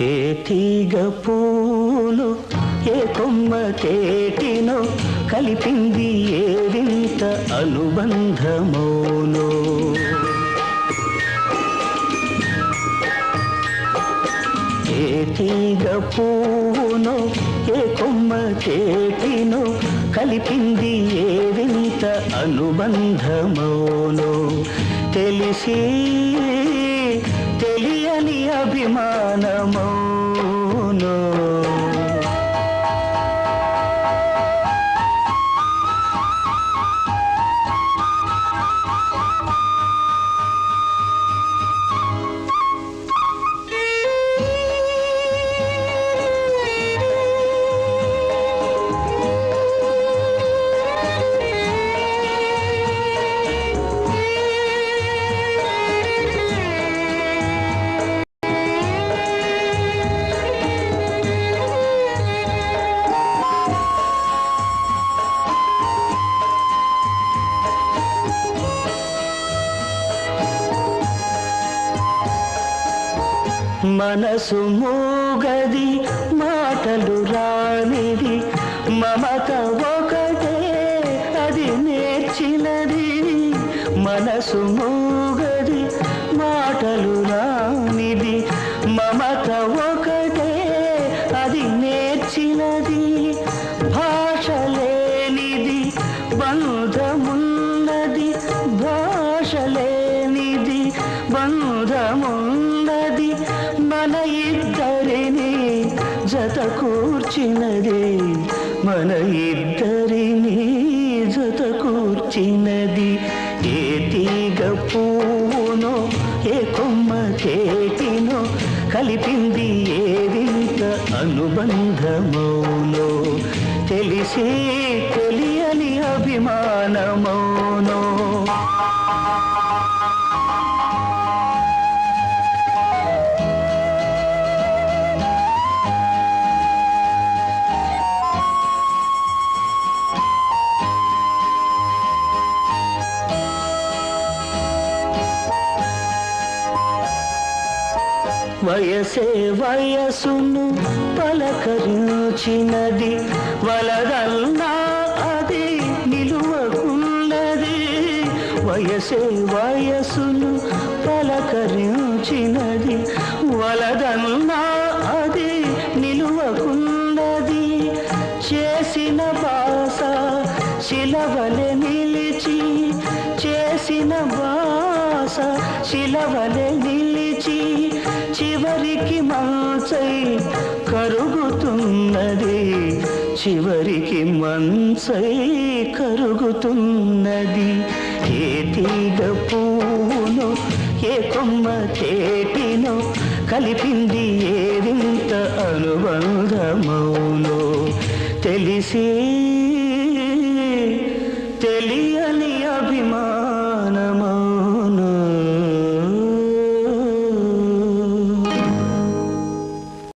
ఏ తీగ పూలు ఏ కొమ్మ తేటినో కలిపింది ఏ వింత అనుబంధమోనో. ఏ తీగ పూనో ఏ కొమ్మ చేతినో కలిపింది ఏ వింత అనుబంధమోనో. తెలిసి తెలియని మనసు మూగది మాటలు రానిది మమత ఒకటే అది నేర్చినది. మనసు మూగది మాటలు రానిది మమత ఒకటే అది నేర్చినది. భాష లేనిది బంధం మన ఇద్దరిని జత కూర్చినది. మన ఇద్దరిని జత కూర్చినది. ఏ తీగ పువ్వునో ఏ కొమ్మ చేతినో కలిపింది ఏ వింత అనుబంధమౌనో. తెలిసి తెలియని అభిమానమౌనో. వయసే వయసును పలకరించినది వలదల్లా అది నిలువకున్నది. వయసే వయసును పలకరించినది వలదల్లా అది నిలువకున్నది. చేసిన బాస శిలవలె నిలిచి చేసిన బాస శిలవలె నిలిచి మాసై మంచై కరుగుతున్నది. చివరికి మంచై కరుగుతున్నది. ఏ తీగ పూను ఏ కొమ్మ చేటినో కలిపింది ఏ వింత తెలిసే